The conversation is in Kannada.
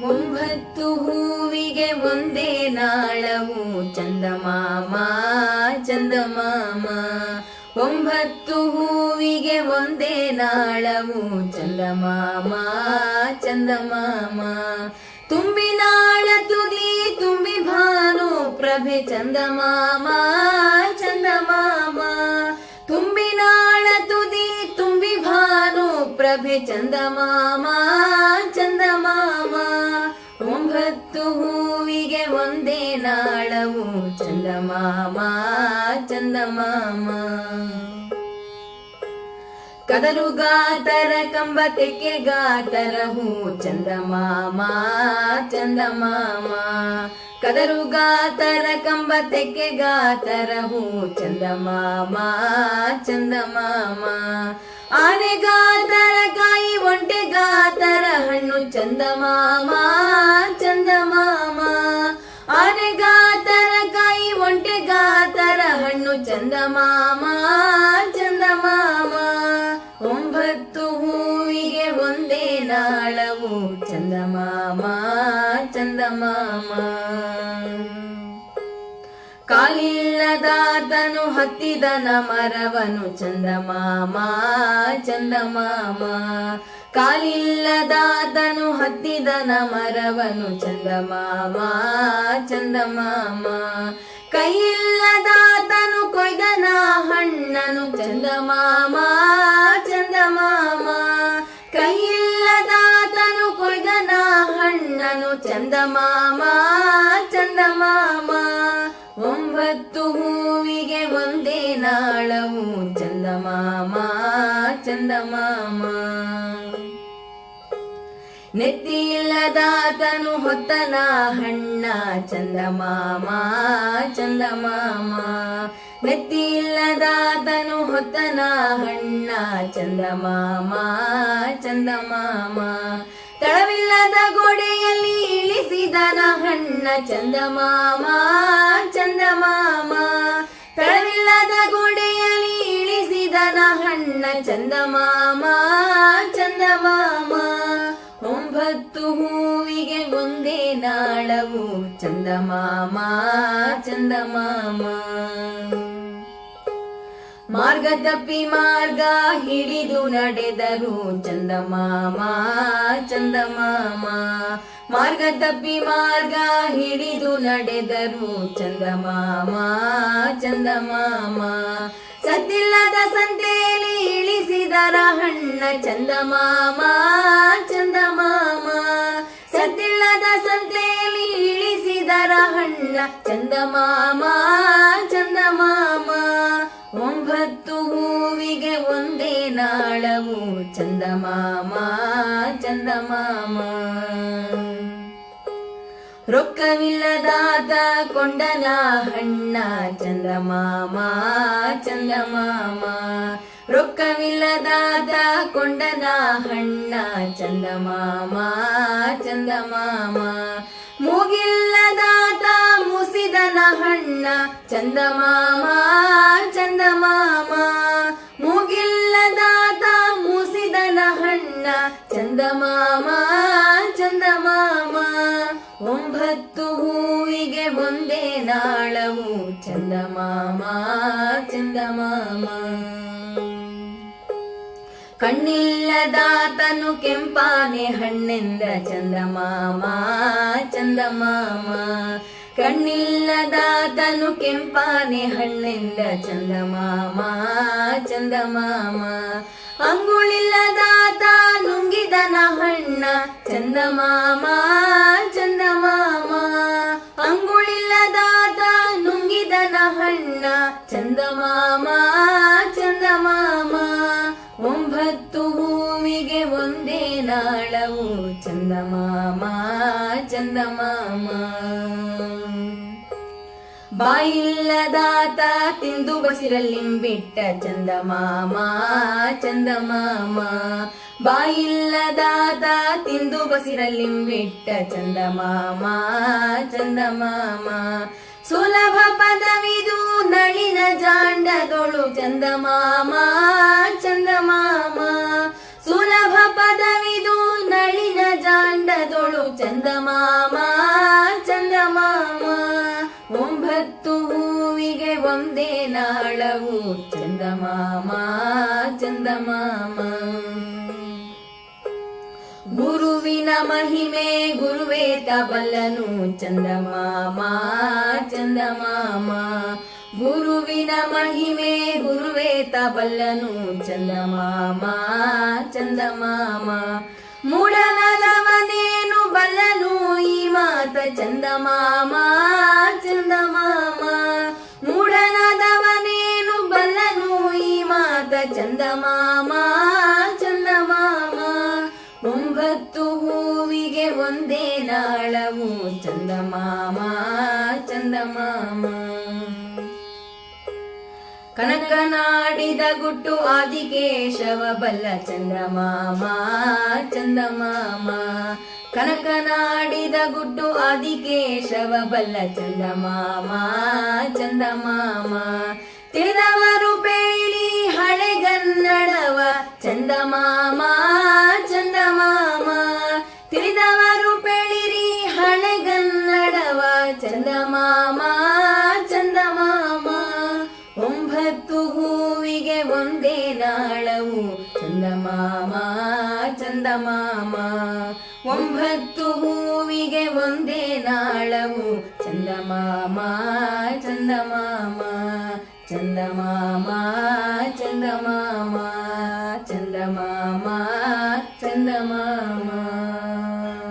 ಒಂಬತ್ತು ಹೂವಿಗೆ ಒಂದೇ ನಾಳವು. ಚಂದಮಾಮ ಚಂದಮಾಮ. ಒಂಬತ್ತು ಹೂವಿಗೆ ಒಂದೇ ನಾಳವು. ಚಂದಮಾಮ ಚಂದಮಾಮ. ತುಂಬಿ ನಾಳ ತುಗಿ ತುಂಬಿ ಭಾನು ಪ್ರಭೆ ಚಂದಮಾಮ. ಭಾನು ಮಾಮಾ ಚಂದಮಾಮ ಚಂದಮಾಮ. ಒಂಬತ್ತು ಹೂವಿಗೆ ಒಂದೇ ನಾಳವು. ಚಂದಮಾಮ ಚಂದಮಾಮ. ಕದರು ಗಾತರ, ಕಂಬ ತೆಕ್ಕೆ ಗಾತರ ಹೂ. ಚಂದಮಾಮ ಚಂದಮಾಮ. ಕದರು ಗಾತರ, ಕಂಬ ತೆಕ್ಕೆ ಗಾತರ ಹೂ. ಚಂದಮಾಮ ಚಂದಮಾಮ. ಆನೆ ಗಾತರ ಕಾಯಿ ಒಂಟೆ ಗಾತರ ಹಣ್ಣು ಚಂದಮಾಮ ಆನೆ ಗಾತರ ಕಾಯಿ ಒಂಟೆ ಗಾತರ ಹಣ್ಣು ಚಂದಮಾಮ ಚಂದಮಾಮ. ಒಂಬತ್ತು ಹೂವಿಗೆ ಒಂದೇ ನಾಳವು, ಚಂದಮಾಮ ಚಂದಮಾಮ. ಕಾಲಿಲ್ಲದಾತನು ಹತ್ತಿದನ ಮರವನು ಚಂದಮಾಮ ಚಂದಮಾಮ. ಕಾಲಿಲ್ಲದಾತನು ಹತ್ತಿದನ ಮರವನು ಚಂದಮಾಮ ಚಂದಮಾಮ. ಕೈಯಿಲ್ಲದಾತನು ಕೊಯ್ದನ ಹಣ್ಣನು ಚಂದಮಾಮ ಚಂದಮಾಮ. ಕೈಯಿಲ್ಲದಾತನು ಕೊಯ್ದನ ಹಣ್ಣನು ಚಂದಮಾಮ ಚಂದಮಾಮ. ಒಂಬತ್ತು ಹೂವಿಗೆ ಒಂದೇ ನಾಳವು. ಚಂದಮಾಮ ಚಂದಮಾಮ. ನೆತ್ತಿಯಿಲ್ಲದಾತನು ಹೊತ್ತನ ಹಣ್ಣ. ಚಂದಮಾಮ ಚಂದಮಾಮ. ನೆತ್ತಿಲ್ಲದಾತನು ಹೊತ್ತನ ಹಣ್ಣ. ಚಂದಮಾಮ ಚಂದಮಾಮ. ತಳವಿಲ್ಲದ ಗೋಡೆಯಲ್ಲಿ ಇಳಿಸಿದನ ಹಣ್ಣ. ಚಂದಮಾಮ ಚಂದಮಾಮ ಚಂದಮಾಮ ಚಂದಮಾಮ, ಒಂಬತ್ತು ಹೂವಿಗೆ ಒಂದೇ ನಾಳವು. ಚಂದಮಾಮ ಚಂದಮಾಮ. ಮಾರ್ಗ ತಪ್ಪಿ ಮಾರ್ಗ ಹಿಡಿದು ನಡೆದರು. ಚಂದಮಾಮ ಚಂದಮಾಮ. ಮಾರ್ಗ ತಪ್ಪಿ ಮಾರ್ಗ ಹಿಡಿದು ನಡೆದರು. ಚಂದಮಾಮ ಚಂದಮಾಮ. ಸದ್ದಿಲ್ಲದ ಸಂತೆಯಲ್ಲಿ ಇಳಿಸಿದರ ಹಣ್ಣ ಚಂದಮಾಮ ಚಂದಮಾಮ. ಸತ್ತಿಲ್ಲದ ಸಂತೆಯಲ್ಲಿ ಇಳಿಸಿದರ ಹಣ್ಣ ಚಂದಮಾಮ ಚಂದಮಾಮ. ಒಂಬತ್ತು ಹೂವಿಗೆ ಒಂದೇ ನಾಳವು ಚಂದಮಾಮ ಚಂದಮಾಮ. ರೊಕ್ಕವಿಲ್ಲದಾದ ಕೊಂಡನ ಹಣ್ಣ ಚಂದಮಾಮ ಚಂದಮಾಮ ರೊಕ್ಕವಿಲ್ಲದಾದ ಕೊಂಡನ ಹಣ್ಣ ಚಂದಮಾಮ ಚಂದಮಾಮ ಮೂಗಿಲ್ಲದಾತ ಮುಸಿದನ ಹಣ್ಣ ಚಂದಮಾಮ ಚಂದಮಾಮ ಮೂಗಿಲ್ಲದಾತ ಮುಸಿದನ ಹಣ್ಣ ಚಂದಮಾಮ ಹೂವಿಗೆ ಒಂದೇ ನಾಳವು ಚಂದಮಾಮ ಚಂದಮಾಮ. ಕಣ್ಣಿಲ್ಲದಾತನು ಕೆಂಪಾನೆ, ಹಣ್ಣೆಂದ ಚಂದಮಾಮ ಚಂದಮಾಮ. ಕಣ್ಣಿಲ್ಲದಾತನು ಕೆಂಪಾನೆ, ಹಣ್ಣೆಂದ ಚಂದಮಾಮ ಚಂದಮಾಮ. ಅಂಗುಳಿಲ್ಲದಾತ ನುಂಗಿದನ ಹಣ್ಣ ಚಂದಮಾಮ ಚಂದಮಾಮ. ಒಂಬತ್ತು ಭೂಮಿಗೆ ಒಂದೇ ನಾಳವು. ಚಂದಮಾಮ ಚಂದಮಾಮ. ಬಾಯಿಲ್ಲದಾತ ತಿಂದು ಬಸಿರಲ್ಲಿಂಬಿಟ್ಟ ಚಂದಮಾಮ ಚಂದಮಾಮ. ಬಾಯಿಲ್ಲದಾತ ತಿಂದು ಬಸಿರಲ್ಲಿಂಬಿಟ್ಟ ಚಂದಮಾಮ ಚಂದಮಾಮ. ಸುಲಭ ಪದವಿದು ನಳಿನ ಜಾಂಡದೊಳು ಚಂದಮಾಮ ಚಂದಮಾಮ. ಸುಲಭ ಪದವಿದು ನಳಿನ ಜಾಂಡ ಜಾಂಡದೊಳು ಚಂದಮಾಮ ಚಂದಮಾಮ. ಒಂಬತ್ತು ಹೂವಿಗೆ ಒಂದೇ ನಾಳವು, ಚಂದಮಾಮ ಚಂದಮಾಮ. ಗುರುವಿನ ಮಹಿಮೆ, ಗುರುವೇ ತಬಲ್ಲನು ಚಂದಮಾಮ ಚಂದಮಾಮ. ಗುರುವಿನ ಮಹಿಮೆ ಗುರುವೇ ತಬಲ್ಲನು ಚಂದ ಮಾಮ ಮೂಡಲದವನೇನು ಬಲ್ಲನು ಈ ಮಾತ ಚಂದ ಮಾಮ ಚಂದ ಮಾಮ ಮೂಡನದವನೇನು ಬಲ್ಲನು ಈ ಮಾತ ಚಂದ ಮಾಮ ಚಂದ ಮಾಮ ಒಂಬತ್ತು ಹೂವಿಗೆ ಒಂದೇ ನಾಳವು ಚಂದಮಾಮ ಚಂದಮಾಮ. ಕನಕನಾಡಿದ ಗುಟ್ಟು ಆದಿಕೇಶವ ಬಲ್ಲ ಚಂದ್ರಮಾಮ ಚಂದಮಾಮ ಕನಕನಾಡಿದ ಗುಟ್ಟು ಆದಿಕೇಶವ ಬಲ್ಲ ಚಂದಮಾಮ ಚಂದಮಾಮ ತಿಳಿದವರು ಬೇಳಿ ಹಳೆಗನ್ನಡವ ಚಂದಮಾಮ ಚಂದಮಾಮ ಚಂದಮಾಮ ಒಂಬತ್ತು ಹೂವಿಗೆ ಒಂದೇ ನಾಳವು. ಚಂದ ಮಾಮ ಚಂದ ಮಾಮ ಚಂದ ಮಾಮ ಚಂದಮಾಮ ಚಂದಮಾಮ